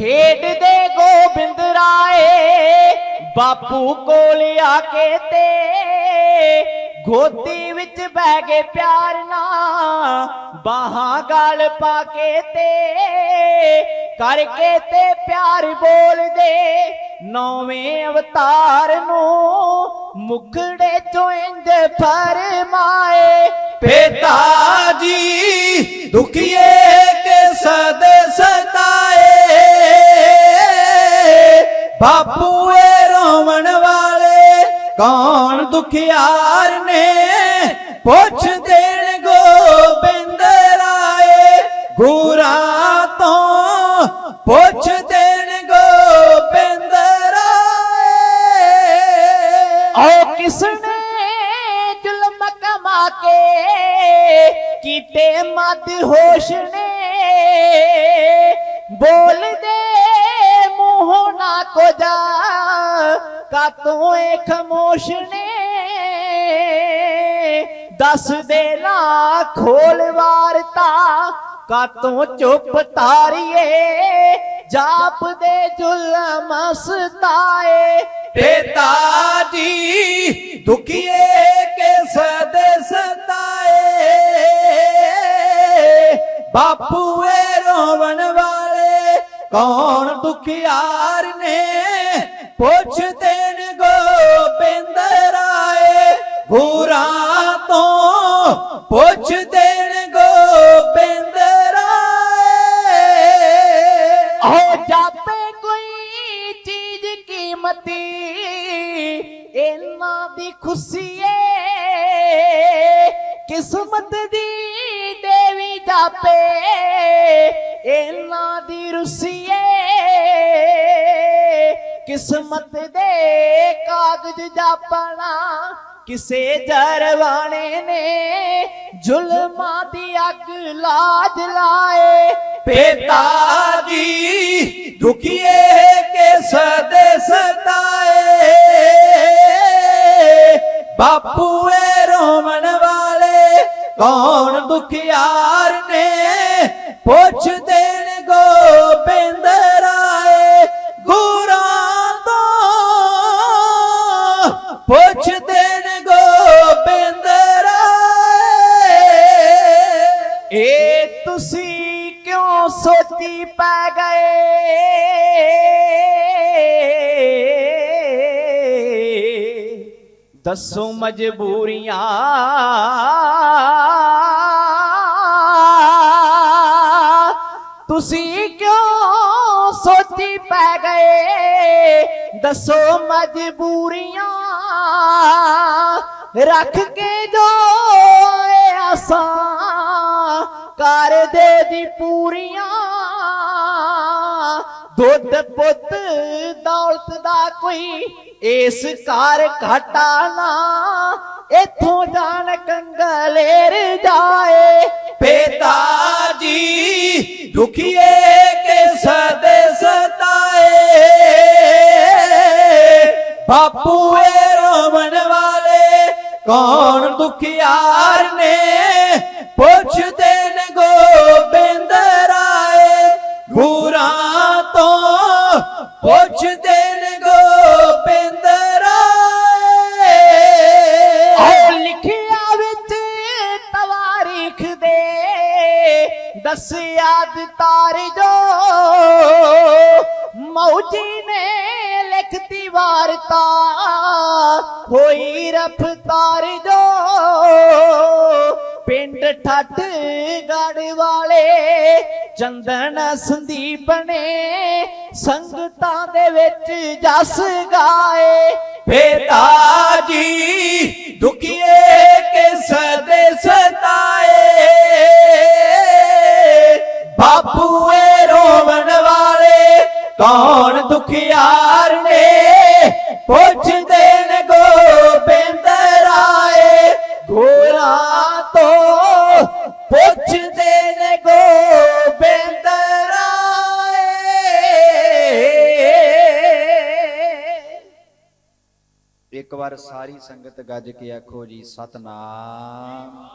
ਖੇਡਦੇ ਗੋਬਿੰਦ ਰਾਏ ਬਾਪੂ ਕੋਲ ਆ ਕੇ ਤੇ ਗੋਦੀ ਵਿੱਚ ਬਹਿ ਕੇ ਪਿਆਰ ਨਾਲ, ਬਾਹਾਂ ਗਾਲ ਪਾ ਕੇ ਤੇ ਕਰਕੇ ਤੇ ਪਿਆਰ ਬੋਲਦੇ। ਨੌਵੇਂ ਅਵਤਾਰ ਨੂੰ ਮੁਖੜੇ ਚੋਂ ਇੰਜ ਫਰਮਾਏ, ਪਿਤਾ ਜੀ, ਦੁਖੀਏ ਬਾਪੂ ਏ ਰੋਵਣ ਵਾਲੇ ਕੌਣ ਦੁਖਿਆਰ ਨੇ? ਪੁੱਛ ਦੇਣ ਗੋਬਿੰਦ ਰਾਏ, ਗੁਰਾ ਤੋਂ ਪੁੱਛ ਦੇਣ ਗੋਬਿੰਦ ਰਾਏ। ਓ ਕਿਸਨੇ ਜ਼ੁਲਮ ਕਮਾ ਕੇ ਕੀਤੇ ਮਦ ਹੋਸ਼ ਨੇ? ਬੋਲਦੇ ਮੂੰਹੋਂ ਨਾ ਜਾ, ਕਾ ਤੂੰ ਏ ਖਮੋਸ਼ ਨੇ ਦੱਸ ਦੇ ਨਾ ਖੋਲ ਵਾਰਤਾ, ਕਾ ਤੂੰ ਚੁੱਪ ਤਾਰੀਏ? ਜਾਪ ਦੇ ਜ਼ੁਲਮ ਸਤਾਏ। ਪਿਤਾ ਜੀ, ਦੁਖੀਏ ਕਿਸ ਸਦ ਸਤਾਏ? ਬਾਪੂ ਏ ਰੋਵਣ ਕੌਣ ਦੁਖਿਆਰ ਨੇ? ਪੁੱਛਦੇ ਦੇਣ ਗੋਬਿੰਦ ਰਾਏ। ਗੁਰਾਂ ਤੋਂ ਪੁੱਛ ਦੇਣ ਗੋਬਿੰਦ ਰਾਏ। ਹੋ ਜਾਪੇ ਕੋਈ ਚੀਜ਼ ਕੀਮਤੀ, ਇਹਨਾਂ ਦੀ ਖੁਸ਼ੀ ਏ ਕਿਸਮਤ ਦੀ ਦੇਵੀ ਜਾਪੇ ਇਹਨਾਂ ਦੀ ਰੁਸੀਏ ਕਿਸਮਤ ਦੇ ਕਾਗਜ਼ ਜਾਪਣਾ ਕਿਸੇ ਜਰਵਾਣੇ ਨੇ ਜ਼ੁਲਮਾਂ ਦੀ ਅੱਗ ਲਾਜ ਲਾਏ। ਪਿਤਾ ਜੀ, ਦੁਖੀਏ ਕੇ ਸਦ ਸਤਾਏ? ਬਾਪੂ ਏ ਰੋਵਣ ਵਾਲੇ ਕੌਣ ਦੁਖਿਆਰ ਕਿਉਂ ਸੋਚੀ ਪੈ ਗਏ। ਦੱਸੋ ਮਜਬੂਰੀਆਂ। ਤੁਸੀਂ ਕਿਉਂ ਸੋਚੀ ਪੈ ਗਏ? ਦੱਸੋ ਮਜਬੂਰੀਆਂ। ਰੱਖ ਕੇ ਜੋ ਇਹ ਆਸਾਂ ਕਰ ਦੇ ਦੀ ਪੂਰੀਆਂ। ਦੁੱਧ ਪੁੱਤ ਦੌਲਤ ਦਾ ਕੋਈ ਇਸ ਕਾਰ ਘਾਟਾ ਨਾ। ਇਥੋਂ ਜਾਣ ਕੰਗਲੇਰ ਜਾਏ। ਪਿਤਾ ਜੀ, ਦੁਖੀਏ ਕੇ ਸਦ ਸਤਾਏ? ਬਾਪੂ ਏ ਰੋਵਣ ਵਾਲੇ ਕੌਣ ਦੁਖਿਆਰ ਨੇ? ਪੁੱਛਦੇ ਦੇ ਦਸ ਜੋ ਮੌਜੀ ਨੇ ਲਿਖਤੀ ਵਾਰਤਾ, ਹੋਈ ਰਫਤਾਰ ਜੋ। ਪਿੰਡ ਠੱਠ ਗੜ ਵਾਲੇ ਚੰਦਨ ਸੰਦੀਪ ਨੇ ਸੰਗਤਾਂ ਦੇ ਵਿੱਚ ਜਸ ਗਾਏ। ਪਿਤਾ ਜੀ ਦੁਖੀਏ ਕੇ ਸਦ ਕੌਣ ਦੁਖਿਆਰ ਨੇ? ਪੁੱਛਦੇ ਨੇ ਗੋਬਿੰਦ ਰਾਏ। ਗੋਰਾ ਤੋਂ ਪੁੱਛ ਦੇਣ ਗੋਬਿੰਦ ਰਾਏ। ਇੱਕ ਵਾਰ ਸਾਰੀ ਸੰਗਤ ਗੱਜ ਕੇ ਆਖੋ ਜੀ, ਸਤਨਾਮ।